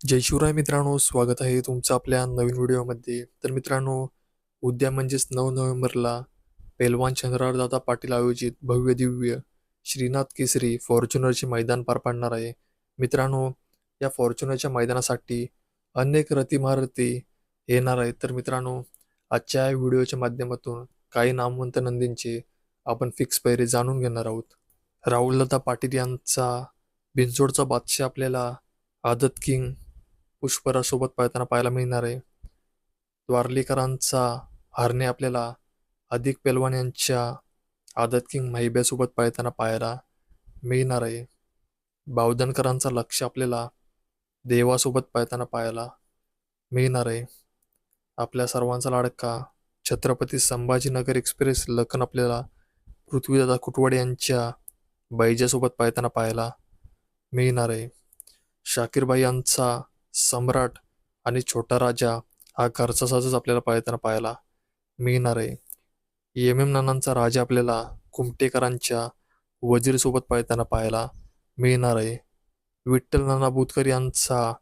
जय शिवराय मित्रांनो स्वागत आहे तुमचं आपल्या नवीन व्हिडिओमध्ये. तर मित्रांनो उद्या म्हणजेच नऊ नोव्हेंबरला पेलवान चंद्रारदादा पाटील आयोजित भव्य दिव्य श्रीनाथ केसरी फॉर्च्युनरचे मैदान पार पाडणार आहे. मित्रांनो या फॉर्च्युनरच्या मैदानासाठी अनेक रतिमहारथी येणार आहेत. तर मित्रांनो आजच्या व्हिडिओच्या माध्यमातून काही नामवंत नंदींचे आपण फिक्स पैरे जाणून घेणार आहोत. राहुलदादा पाटील यांचा बिनजोडचा बादशाह आपल्याला आदत किंग पुष्परासोबत पळताना पाहायला मिळणार आहे. द्वारलीकरांचा हारणे आपल्याला अधिक पेलवान यांच्या आदत किंग महिब्यासोबत पळताना पाहायला मिळणार आहे. बावधनकरांचा लक्ष आपल्याला देवासोबत पळताना पाहायला मिळणार आहे. आपल्या सर्वांचा लाडका छत्रपती संभाजीनगर एक्सप्रेस लखन आपल्याला पृथ्वीदादा कुटवाडे यांच्या बैजासोबत पळताना पाहायला मिळणार आहे. शाकीरबाई यांचा सम्राट आणि छोटा राजा हा घरचा साजच आपल्याला पाहताना पाहायला. मिळणार आहे. एम एम नानांचा राजा आपल्याला कुमटेकरांच्या वजीरसोबत पाहताना पाहायला मिळणार आहे. विठ्ठल नाना बुतकर यांचा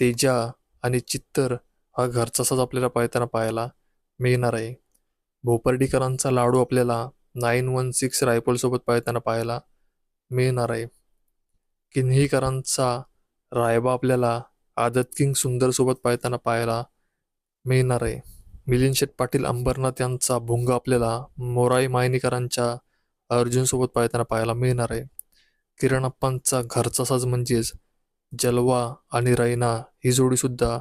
तेजा आणि चित्तर हा घरचा साज आपल्याला पाहताना पाहायला मिळणार आहे. भोपर्डीकरांचा लाडू आपल्याला नाईन वन सिक्स रायफलसोबत पाहताना पाहायला मिळणार आहे. किन्हीकरांचा रायबा आपल्याला आदत किंग सुंदर सोबत पाहताना पाहायला मिळणार आहे. मिलिंद शेठ पाटील अंबरनाथ यांचा भुंग आपल्याला मोराई मायनीकरांच्या अर्जुनसोबत पाहताना पाहायला मिळणार आहे. किरण अप्पांचा घरचा साज म्हणजेच जलवा आणि रैना ही जोडीसुद्धा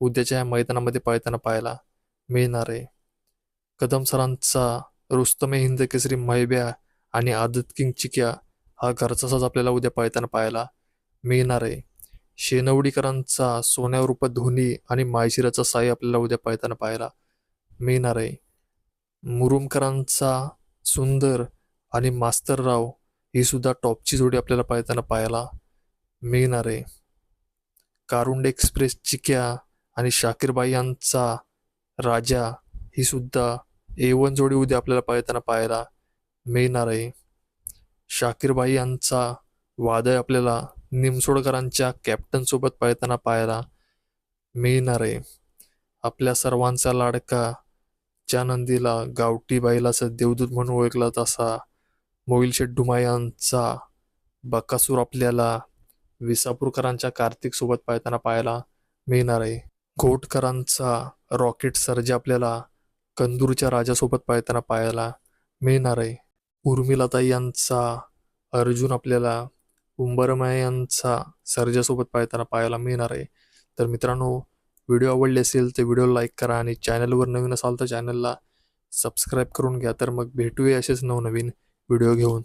उद्याच्या या मैदानामध्ये पाहताना पाहायला मिळणार आहे. कदम सरांचा रुस्तमे हिंद केसरी मैब्या आणि आदत किंग चिक्या हा घरचा साज आपल्याला उद्या पाहताना पाहायला मिळणार आहे. शेनवडीकरांचा सोन्यावर धोनी आणि मायशिराचा साई आपल्याला उद्या पळताना पाहायला मिळणार आहे. मुरुमकरांचा सुंदर आणि मास्तरराव ही सुद्धा टॉपची जोडी आपल्याला पाहताना पाहायला मिळणार आहे. कारुंड एक्सप्रेस चिक्या आणि शाकीरबाई यांचा राजा ही सुद्धा एवन जोडी उद्या आपल्याला पाहताना पाहायला मिळणार आहे. शाकीरबाई यांचा वादळ आपल्याला निमसोडकरांच्या कॅप्टनसोबत पळताना पाहायला मिळणार आहे. आपल्या सर्वांचा लाडका च्या नंदीला गावठी बैलाचं देवदूत म्हणून ओळखला तसा मोहिल शेठ यांचा बकासूर आपल्याला विसापूरकरांच्या कार्तिक सोबत पळताना पाहायला मिळणार आहे. घोटकरांचा रॉकेट सर्जे आपल्याला कंदूरच्या राजासोबत पळताना पाहायला मिळणार आहे. उर्मिलाताई यांचा अर्जुन आपल्याला उंबरमाया यांचा सर्जासोबत पाहताना पाहायला मिळणार आहे. तर मित्रांनो व्हिडिओ आवडले असेल तर व्हिडिओ लाईक करा आणि चॅनलवर नवीन असाल तर चॅनलला सबस्क्राईब करून घ्या. तर मग भेटूया असेच नवनवीन व्हिडिओ घेऊन.